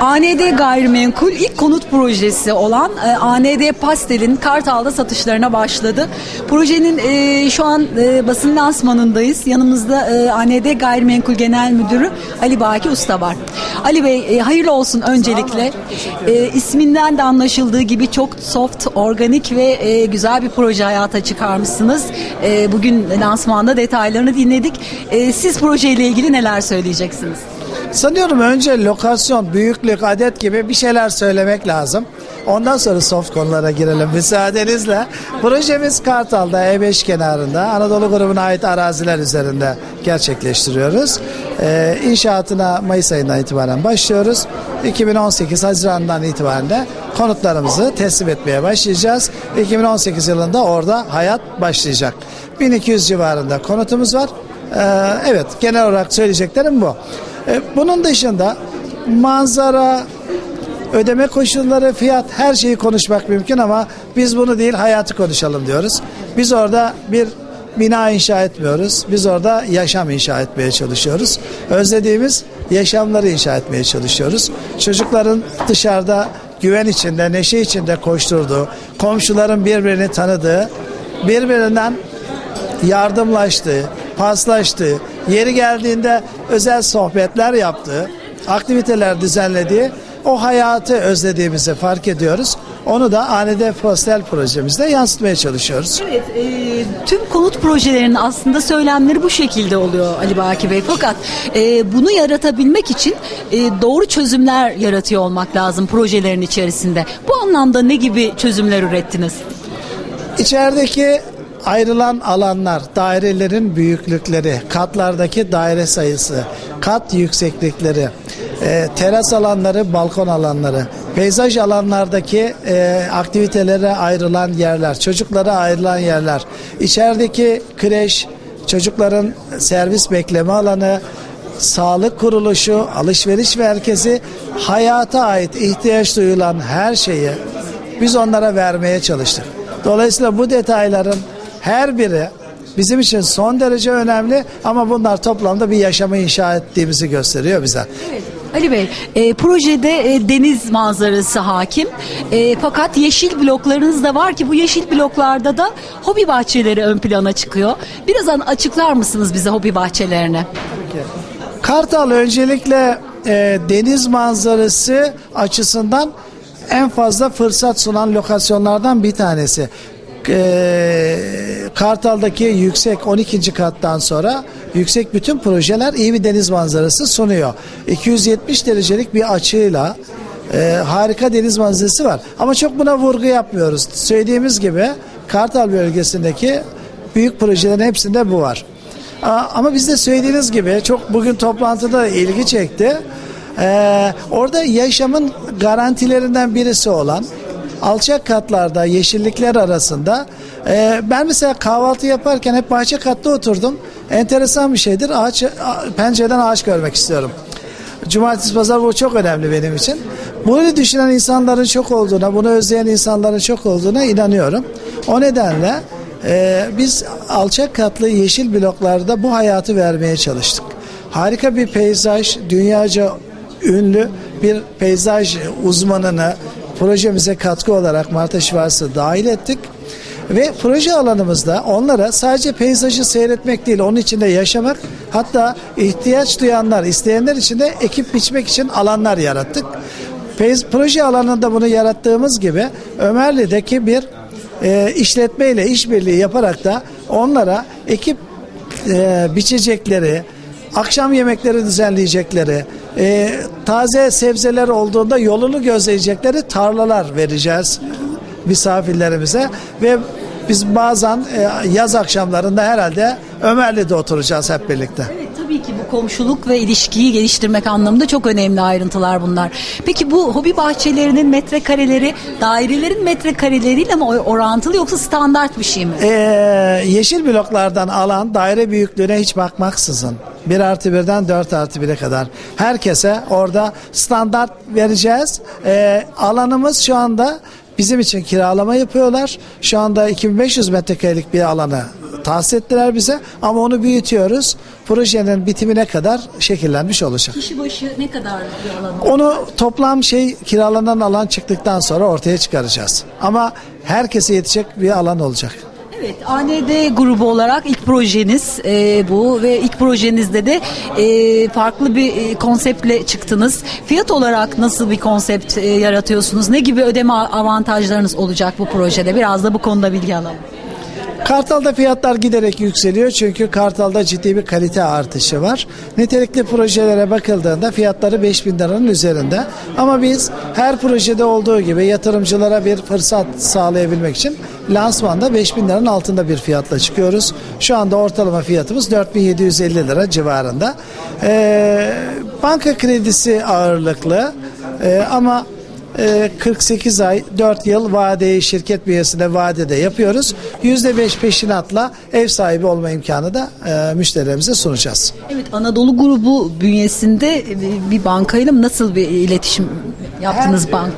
AND Gayrimenkul ilk konut projesi olan e, AND Pastel'in Kartal'da satışlarına başladı. Projenin e, şu an e, basın lansmanındayız. Yanımızda e, AND Gayrimenkul Genel Müdürü Ali Baki Usta var. Ali Bey e, hayırlı olsun öncelikle. E, isminden de anlaşıldığı gibi çok soft, organik ve e, güzel bir proje hayata çıkarmışsınız. E, bugün lansmanda detaylarını dinledik. E, siz projeyle ilgili neler söyleyeceksiniz? Sanıyorum önce lokasyon, büyüklük, adet gibi bir şeyler söylemek lazım. Ondan sonra soft konulara girelim müsaadenizle. Projemiz Kartal'da E5 kenarında Anadolu grubuna ait araziler üzerinde gerçekleştiriyoruz. Ee, inşaatına Mayıs ayından itibaren başlıyoruz. 2018 Haziran'dan itibaren de konutlarımızı teslim etmeye başlayacağız. 2018 yılında orada hayat başlayacak. 1200 civarında konutumuz var. Ee, evet genel olarak söyleyeceklerim bu. Ee, bunun dışında manzara, ödeme koşulları, fiyat her şeyi konuşmak mümkün ama biz bunu değil hayatı konuşalım diyoruz. Biz orada bir bina inşa etmiyoruz. Biz orada yaşam inşa etmeye çalışıyoruz. Özlediğimiz yaşamları inşa etmeye çalışıyoruz. Çocukların dışarıda güven içinde, neşe içinde koşturduğu, komşuların birbirini tanıdığı, birbirinden yardımlaştığı, paslaştığı, yeri geldiğinde özel sohbetler yaptığı, aktiviteler düzenlediği o hayatı özlediğimizi fark ediyoruz. Onu da AND Postel projemizde yansıtmaya çalışıyoruz. Evet, e, tüm konut projelerinin aslında söylemleri bu şekilde oluyor Ali Baki Bey. Fakat e, bunu yaratabilmek için e, doğru çözümler yaratıyor olmak lazım projelerin içerisinde. Bu anlamda ne gibi çözümler ürettiniz? İçerideki ayrılan alanlar, dairelerin büyüklükleri, katlardaki daire sayısı, kat yükseklikleri, e, teras alanları, balkon alanları, peyzaj alanlardaki e, aktivitelere ayrılan yerler, çocuklara ayrılan yerler, içerideki kreş, çocukların servis bekleme alanı, sağlık kuruluşu, alışveriş merkezi, hayata ait ihtiyaç duyulan her şeyi biz onlara vermeye çalıştık. Dolayısıyla bu detayların her biri bizim için son derece önemli ama bunlar toplamda bir yaşamı inşa ettiğimizi gösteriyor bize. Ali Bey, e, projede e, deniz manzarası hakim. E, fakat yeşil bloklarınız da var ki bu yeşil bloklarda da hobi bahçeleri ön plana çıkıyor. Biraz an- açıklar mısınız bize hobi bahçelerini? Kartal öncelikle e, deniz manzarası açısından en fazla fırsat sunan lokasyonlardan bir tanesi. E, Kartal'daki yüksek 12. kattan sonra yüksek bütün projeler iyi bir deniz manzarası sunuyor. 270 derecelik bir açıyla e, harika deniz manzarası var. Ama çok buna vurgu yapmıyoruz. Söylediğimiz gibi Kartal bölgesindeki büyük projelerin hepsinde bu var. Ama biz de söylediğiniz gibi çok bugün toplantıda ilgi çekti. Ee, orada yaşamın garantilerinden birisi olan alçak katlarda yeşillikler arasında e, ben mesela kahvaltı yaparken hep bahçe katta oturdum. Enteresan bir şeydir. Ağaç pencereden ağaç görmek istiyorum. Cumartesi pazar bu çok önemli benim için. Bunu düşünen insanların çok olduğuna, bunu özleyen insanların çok olduğuna inanıyorum. O nedenle e, biz alçak katlı yeşil bloklarda bu hayatı vermeye çalıştık. Harika bir peyzaj, dünyaca ünlü bir peyzaj uzmanını projemize katkı olarak Marta Schwarz'ı dahil ettik. Ve proje alanımızda onlara sadece peyzajı seyretmek değil, onun içinde yaşamak, hatta ihtiyaç duyanlar, isteyenler için de ekip biçmek için alanlar yarattık. Peyz, proje alanında bunu yarattığımız gibi Ömerli'deki bir e, işletmeyle işbirliği yaparak da onlara ekip e, biçecekleri, akşam yemekleri düzenleyecekleri, e, taze sebzeler olduğunda yolunu gözleyecekleri tarlalar vereceğiz misafirlerimize ve biz bazen e, yaz akşamlarında herhalde Ömerli'de oturacağız hep birlikte. Evet, tabii ki bu komşuluk ve ilişkiyi geliştirmek anlamında çok önemli ayrıntılar bunlar. Peki bu hobi bahçelerinin metrekareleri dairelerin metrekareleriyle mi orantılı yoksa standart bir şey mi? Ee, yeşil bloklardan alan daire büyüklüğüne hiç bakmaksızın 1 artı 1'den 4 artı 1'e kadar herkese orada standart vereceğiz. Ee, alanımız şu anda bizim için kiralama yapıyorlar. Şu anda 2500 metrekarelik bir alanı tahsis ettiler bize ama onu büyütüyoruz. Projenin bitimine kadar şekillenmiş olacak. Kişi başı ne kadar bir alan Onu toplam şey kiralanan alan çıktıktan sonra ortaya çıkaracağız. Ama herkese yetecek bir alan olacak. Evet, AND grubu olarak ilk projeniz e, bu ve ilk projenizde de e, farklı bir e, konseptle çıktınız. Fiyat olarak nasıl bir konsept e, yaratıyorsunuz? Ne gibi ödeme avantajlarınız olacak bu projede? Biraz da bu konuda bilgi alalım. Kartal'da fiyatlar giderek yükseliyor çünkü Kartal'da ciddi bir kalite artışı var. Nitelikli projelere bakıldığında fiyatları 5000 liranın üzerinde. Ama biz her projede olduğu gibi yatırımcılara bir fırsat sağlayabilmek için lansmanda 5000 liranın altında bir fiyatla çıkıyoruz. Şu anda ortalama fiyatımız 4750 lira civarında. Ee, banka kredisi ağırlıklı Ee, ama 48 ay 4 yıl vadeyi şirket bünyesinde vadede yapıyoruz. %5 peşinatla ev sahibi olma imkanı da e, müşterilerimize sunacağız. Evet, Anadolu grubu bünyesinde e, bir bankayla nasıl bir iletişim yaptınız bank?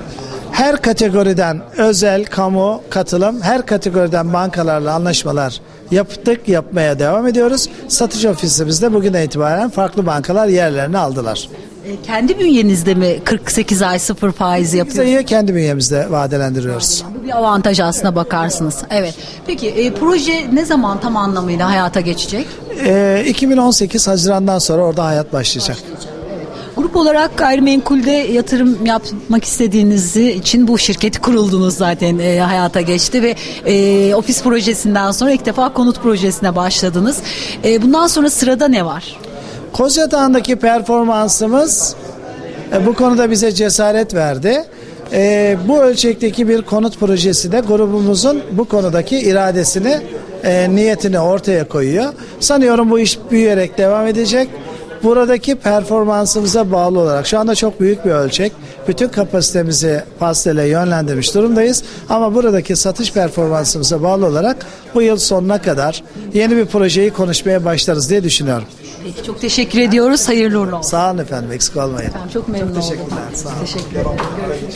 Her kategoriden özel, kamu, katılım her kategoriden bankalarla anlaşmalar yaptık, yapmaya devam ediyoruz. Satış ofisimizde bugüne itibaren farklı bankalar yerlerini aldılar. E, kendi bünyenizde mi 48 ay sıfır faiz Biz yapıyorsunuz? ayı kendi bünyemizde vadelendiriyoruz. Bu bir avantaj aslına bakarsınız. Evet. Peki e, proje ne zaman tam anlamıyla hayata geçecek? Ee, 2018 Haziran'dan sonra orada hayat başlayacak. Grup olarak gayrimenkulde yatırım yapmak istediğiniz için bu şirketi kuruldunuz zaten e, hayata geçti ve e, ofis projesinden sonra ilk defa konut projesine başladınız. E, bundan sonra sırada ne var? Kozyatağı'ndaki performansımız e, bu konuda bize cesaret verdi. E, bu ölçekteki bir konut projesi de grubumuzun bu konudaki iradesini, e, niyetini ortaya koyuyor. Sanıyorum bu iş büyüyerek devam edecek. Buradaki performansımıza bağlı olarak şu anda çok büyük bir ölçek. Bütün kapasitemizi pastele yönlendirmiş durumdayız. Ama buradaki satış performansımıza bağlı olarak bu yıl sonuna kadar yeni bir projeyi konuşmaya başlarız diye düşünüyorum. Peki çok teşekkür ediyoruz. Hayırlı uğurlu olsun. Sağ olun efendim eksik olmayın. Efendim, çok memnun oldum. teşekkürler, sağ olun. Teşekkür ederim. Görüşürüz.